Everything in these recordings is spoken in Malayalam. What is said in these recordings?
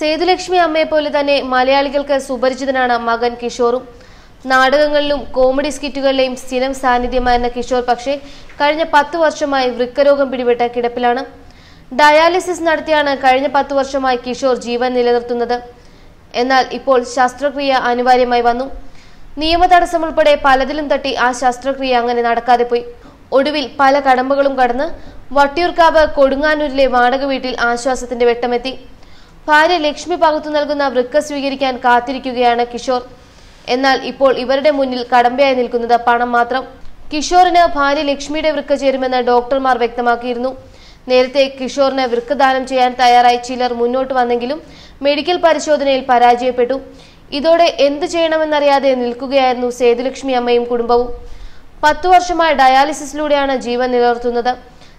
സേതുലക്ഷ്മി അമ്മയെ പോലെ തന്നെ മലയാളികൾക്ക് സുപരിചിതനാണ് മകൻ കിഷോറും. നാടകങ്ങളിലും കോമഡി സ്കിറ്റുകളിലെയും സ്ഥിരം സാന്നിധ്യമായിരുന്ന കിഷോർ പക്ഷേ കഴിഞ്ഞ പത്ത് വർഷമായി വൃക്കരോഗം പിടിപെട്ട കിടപ്പിലാണ്. ഡയാലിസിസ് നടത്തിയാണ് കഴിഞ്ഞ പത്ത് വർഷമായി കിഷോർ ജീവൻ നിലനിർത്തുന്നത്. എന്നാൽ ഇപ്പോൾ ശസ്ത്രക്രിയ അനിവാര്യമായി വന്നു. നിയമ തടസ്സം ഉൾപ്പെടെ പലതിലും തട്ടി ആ ശസ്ത്രക്രിയ അങ്ങനെ നടക്കാതെ പോയി. ഒടുവിൽ പല കടമ്പകളും കടന്ന് വട്ടിയൂർക്കാവ് കൊടുങ്ങാനൂരിലെ വാടക വീട്ടിൽ ആശ്വാസത്തിന്റെ വെട്ടമെത്തി. ഭാര്യ ലക്ഷ്മി പകർത്തു നൽകുന്ന വൃക്ക സ്വീകരിക്കാൻ കാത്തിരിക്കുകയാണ് കിഷോർ. എന്നാൽ ഇപ്പോൾ ഇവരുടെ മുന്നിൽ കടമ്പയായി നിൽക്കുന്നത് പണം മാത്രം. കിഷോറിന് ഭാര്യ ലക്ഷ്മിയുടെ വൃക്ക ചേരുമെന്ന് ഡോക്ടർമാർ വ്യക്തമാക്കിയിരുന്നു. നേരത്തെ കിഷോറിന് വൃക്കദാനം ചെയ്യാൻ തയ്യാറായി ചിലർ മുന്നോട്ട് വന്നെങ്കിലും മെഡിക്കൽ പരിശോധനയിൽ പരാജയപ്പെട്ടു. ഇതോടെ എന്തു ചെയ്യണമെന്നറിയാതെ നിൽക്കുകയായിരുന്നു സേതുലക്ഷ്മി അമ്മയും കുടുംബവും. പത്തു വർഷമായി ഡയാലിസിസിലൂടെയാണ് ജീവൻ നിലനിർത്തുന്നത്.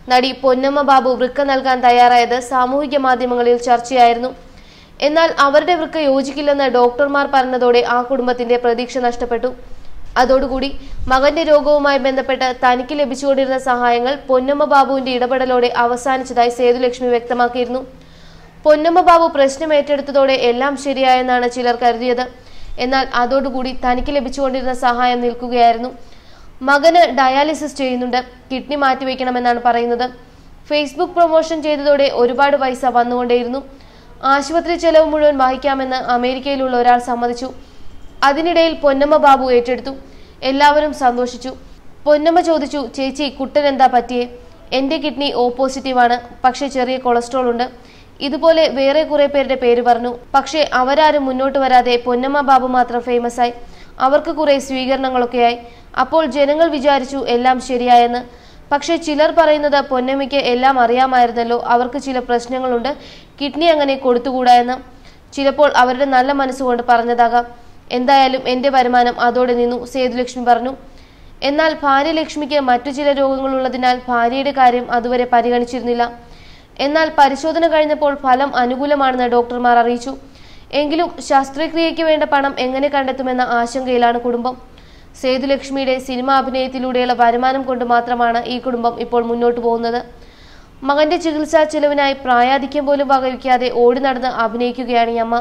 നടി പൊന്നമ്മ ബാബു വൃക്ക നൽകാൻ തയ്യാറായത് സാമൂഹിക മാധ്യമങ്ങളിൽ ചർച്ചയായിരുന്നു. എന്നാൽ അവരുടെ വൃക്ക യോജിക്കില്ലെന്ന് ഡോക്ടർമാർ പറഞ്ഞതോടെ ആ കുടുംബത്തിന്റെ പ്രതീക്ഷ നഷ്ടപ്പെട്ടു. അതോടുകൂടി മകന്റെ രോഗവുമായി ബന്ധപ്പെട്ട് തനിക്ക് ലഭിച്ചുകൊണ്ടിരുന്ന സഹായങ്ങൾ പൊന്നമ്മ ബാബുവിന്റെ ഇടപെടലോടെ അവസാനിച്ചതായി സേതുലക്ഷ്മി വ്യക്തമാക്കിയിരുന്നു. പൊന്നമ്മ ബാബു പ്രശ്നം ഏറ്റെടുത്തതോടെ എല്ലാം ശരിയായെന്നാണ് ചിലർ കരുതിയത്. എന്നാൽ അതോടുകൂടി തനിക്ക് ലഭിച്ചുകൊണ്ടിരുന്ന സഹായം നിൽക്കുകയായിരുന്നു. മകന് ഡയാലിസിസ് ചെയ്യുന്നുണ്ട്. കിഡ്നി മാറ്റിവെക്കണമെന്നാണ് പറയുന്നത്. ഫേസ്ബുക്ക് പ്രൊമോഷൻ ചെയ്തതോടെ ഒരുപാട് പൈസ വന്നുകൊണ്ടേയിരുന്നു. ആശുപത്രി ചെലവ് മുഴുവൻ വഹിക്കാമെന്ന് അമേരിക്കയിലുള്ള ഒരാൾ സമ്മതിച്ചു. അതിനിടയിൽ പൊന്നമ്മ ബാബു ഏറ്റെടുത്തു. എല്ലാവരും സന്തോഷിച്ചു. പൊന്നമ്മ ചോദിച്ചു ചേച്ചി കുട്ടൻ എന്താ പറ്റിയേ? എന്റെ കിഡ്നി ഓ പോസിറ്റീവാണ്. പക്ഷേ ചെറിയ കൊളസ്ട്രോൾ ഉണ്ട്. ഇതുപോലെ വേറെ കുറെ പേരുടെ പേര് പറഞ്ഞു. പക്ഷേ അവരാരും മുന്നോട്ട് വരാതെ പൊന്നമ്മ ബാബു മാത്രം ഫേമസ് ആയി. അവർക്ക് കുറെ സ്വീകരണങ്ങളൊക്കെയായി. അപ്പോൾ ജനങ്ങൾ വിചാരിച്ചു എല്ലാം ശരിയായെന്ന്. പക്ഷേ ചിലർ പറയുന്നത് പൊന്നമ്മയ്ക്ക് എല്ലാം അറിയാമായിരുന്നല്ലോ അവർക്ക് ചില പ്രശ്നങ്ങളുണ്ട് കിഡ്നി അങ്ങനെ കൊടുത്തുകൂടാ എന്ന് ചിലപ്പോൾ അവരുടെ നല്ല മനസ്സുകൊണ്ട് പറഞ്ഞതാകാം. എന്തായാലും എന്റെ വരുമാനം അതോടെ നിന്നു സേതുലക്ഷ്മി പറഞ്ഞു. എന്നാൽ ഭാര്യ ലക്ഷ്മിക്ക് മറ്റു ചില രോഗങ്ങളുള്ളതിനാൽ ഭാര്യയുടെ കാര്യം അതുവരെ പരിഗണിച്ചിരുന്നില്ല. എന്നാൽ പരിശോധന കഴിഞ്ഞപ്പോൾ ഫലം അനുകൂലമാണെന്ന് ഡോക്ടർമാർ അറിയിച്ചു. എങ്കിലും ശസ്ത്രക്രിയയ്ക്ക് വേണ്ട പണം എങ്ങനെ കണ്ടെത്തുമെന്ന ആശങ്കയിലാണ് കുടുംബം. സേതുലക്ഷ്മിയുടെ സിനിമ അഭിനയത്തിലൂടെയുള്ള വരുമാനം കൊണ്ട് മാത്രമാണ് ഈ കുടുംബം ഇപ്പോൾ മുന്നോട്ട് പോകുന്നത്. മകന്റെ ചികിത്സാ ചെലവിനായി പ്രായാധിക്യം പോലും വകവയ്ക്കാതെ ഓടി നടന്ന് അഭിനയിക്കുകയാണ് അമ്മ.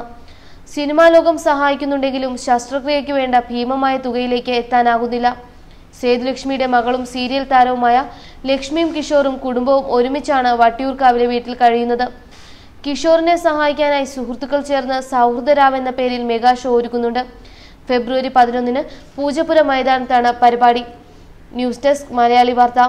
സിനിമാ ലോകം സഹായിക്കുന്നുണ്ടെങ്കിലും ശസ്ത്രക്രിയയ്ക്ക് വേണ്ട ഭീമമായ തുകയിലേക്ക് എത്താനാകുന്നില്ല. സേതുലക്ഷ്മിയുടെ മകളും സീരിയൽ താരവുമായ ലക്ഷ്മിയും കിഷോറും കുടുംബവും ഒരുമിച്ചാണ് വട്ടിയൂർക്കാവിലെ വീട്ടിൽ കഴിയുന്നത്. കിഷോറിനെ സഹായിക്കാനായി സുഹൃത്തുക്കൾ ചേർന്ന് സൗഹൃദരാവ് എന്ന പേരിൽ മെഗാ ഷോ ഒരുക്കുന്നുണ്ട്. ഫെബ്രുവരി പതിനൊന്നിന് പൂജപ്പുര മൈതാനത്താണ് പരിപാടി. ന്യൂസ് ഡെസ്ക് മലയാളി വാർത്ത.